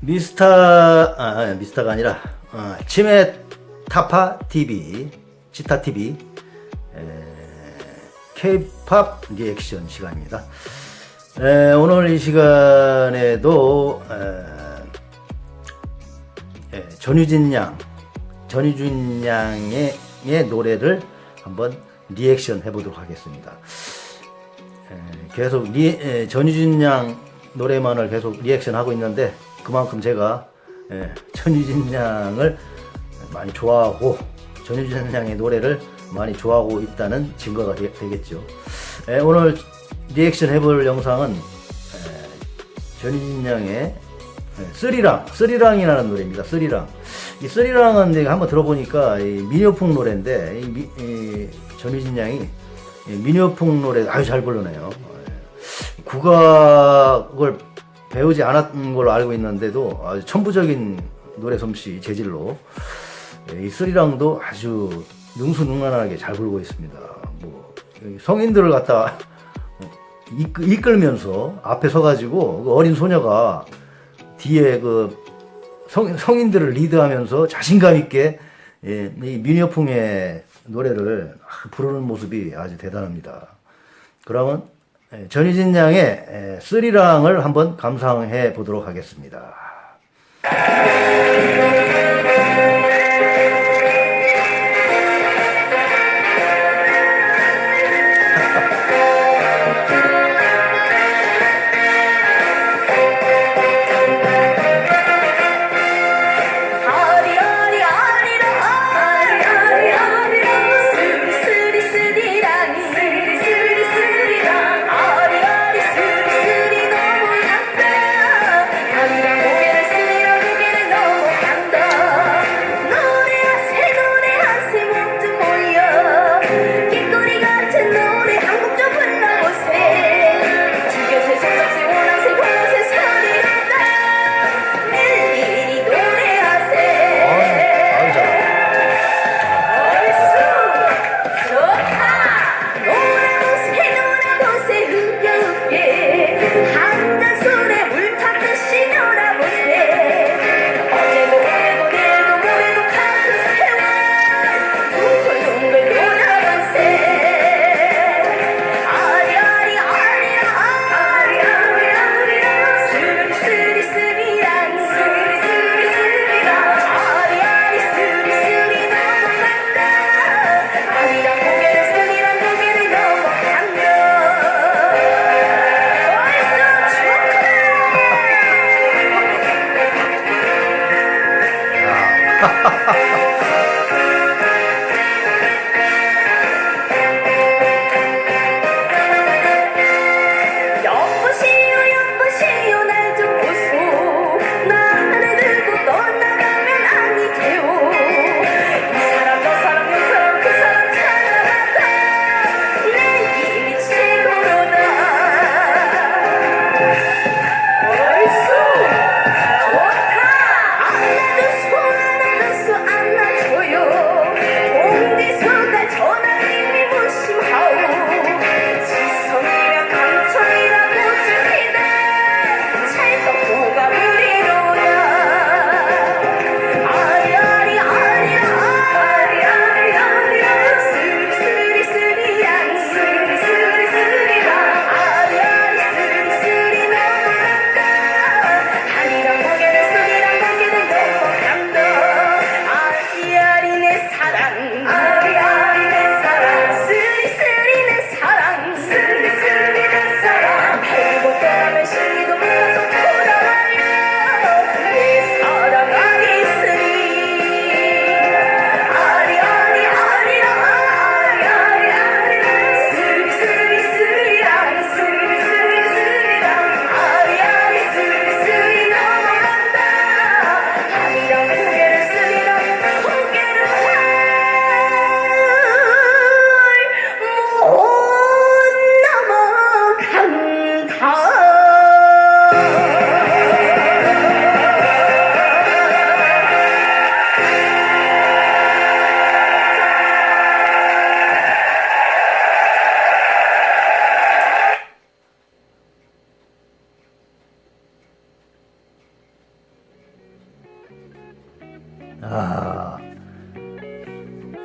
미스터 아 미스터가 아니라 어, 치매 타파 TV 치타 TV K-팝 리액션 시간입니다. 에, 오늘 이 시간에도 에, 에, 전유진 양 전유진 양의 의 노래를 한번 리액션 해보도록 하겠습니다. 에, 계속 리, 에, 전유진 양 노래만을 계속 리액션 하고 있는데 그만큼 제가 에, 전유진 양을 많이 좋아하고 전유진 양의 노래를 많이 좋아하고 있다는 증거가 되, 겠죠 오늘 리액션 해볼 영상은 에, 전유진 양의 에, 쓰리랑 쓰리랑이라는 노래입니다. 쓰리랑 이 쓰리랑은 내가 한번 들어보니까 이 민요풍 노래인데 이, 미, 이 전유진 양이 이 민요풍 노래 아주 잘 부르네요. 예. 국악을 배우지 않았던 걸로 알고 있는데도 아주 천부적인 노래 솜씨 재질로 예, 이 쓰리랑도 아주 능수능란하게 잘 부르고 있습니다. 뭐 성인들을 갖다 이끌, 이끌 면서 앞에 서가지고 그 어린 소녀가 뒤에 그 성, 성인들을 리드하면서 자신감 있게 예, 이 민요풍의 노래를 부르는 모습이 아주 대단합니다. 그러면 예, 전희진 양의 예, 쓰리랑을 한번 감상해 보도록 하겠습니다.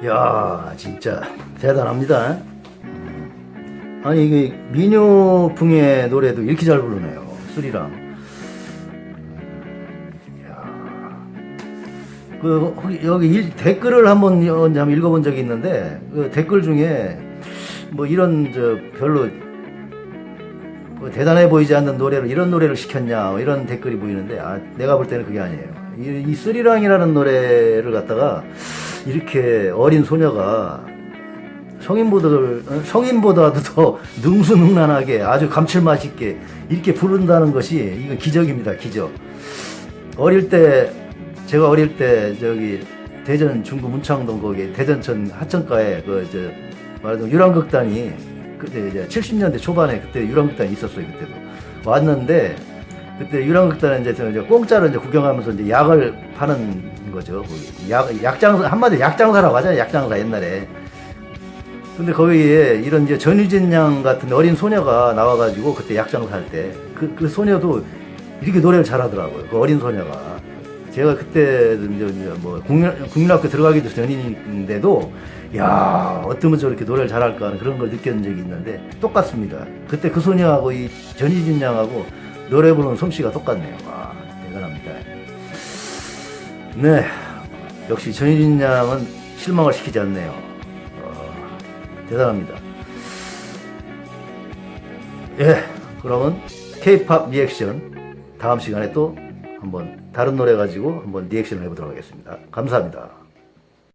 야, 진짜 대단합니다. 음. 아니 이게 민요풍의 노래도 이렇게 잘 부르네요. 수리랑. 그 여기 일- 댓글을 한번 읽어본 적이 있는데 그 댓글 중에 뭐 이런 저 별로 뭐 대단해 보이지 않는 노래를 이런 노래를 시켰냐 뭐 이런 댓글이 보이는데 아 내가 볼 때는 그게 아니에요. 이, 이 쓰리랑이라는 노래를 갖다가 이렇게 어린 소녀가 성인보들 어, 성인보다도 더 능수능란하게 아주 감칠맛 있게 이렇게 부른다는 것이 이건 기적입니다 기적. 어릴 때 제가 어릴 때 저기 대전 중구 문창동 거기 대전천 하천가에 그 저 말하자면 유랑극단이 그때 이제 70년대 초반에 그때 유랑극단이 있었어요 그때도 왔는데 그때 유랑극단은 이제 저 이제 공짜로 이제 구경하면서 이제 약을 파는 거죠. 약 약장사 한마디 약장사라고 하잖아요 약장사 옛날에. 근데 거기에 이런 이제 전유진 양 같은 어린 소녀가 나와가지고 그때 약장사 할 때 그 그 소녀도 이렇게 노래를 잘하더라고요 그 어린 소녀가. 제가 그때 이제 뭐 국민, 국민학교 들어가기도 전인데도 야 어쩌면 저렇게 노래를 잘할까 하는 그런 걸 느꼈는 적이 있는데 똑같습니다. 그때 그 소녀하고 이 전희진 양하고 노래 부르는 솜씨가 똑같네요. 와 대단합니다. 네 역시 전희진 양은 실망을 시키지 않네요. 어, 대단합니다. 예 그러면 K-팝 리액션 다음 시간에 또 한번 다른 노래 가지고 한번 리액션을 해보도록 하겠습니다. 감사합니다.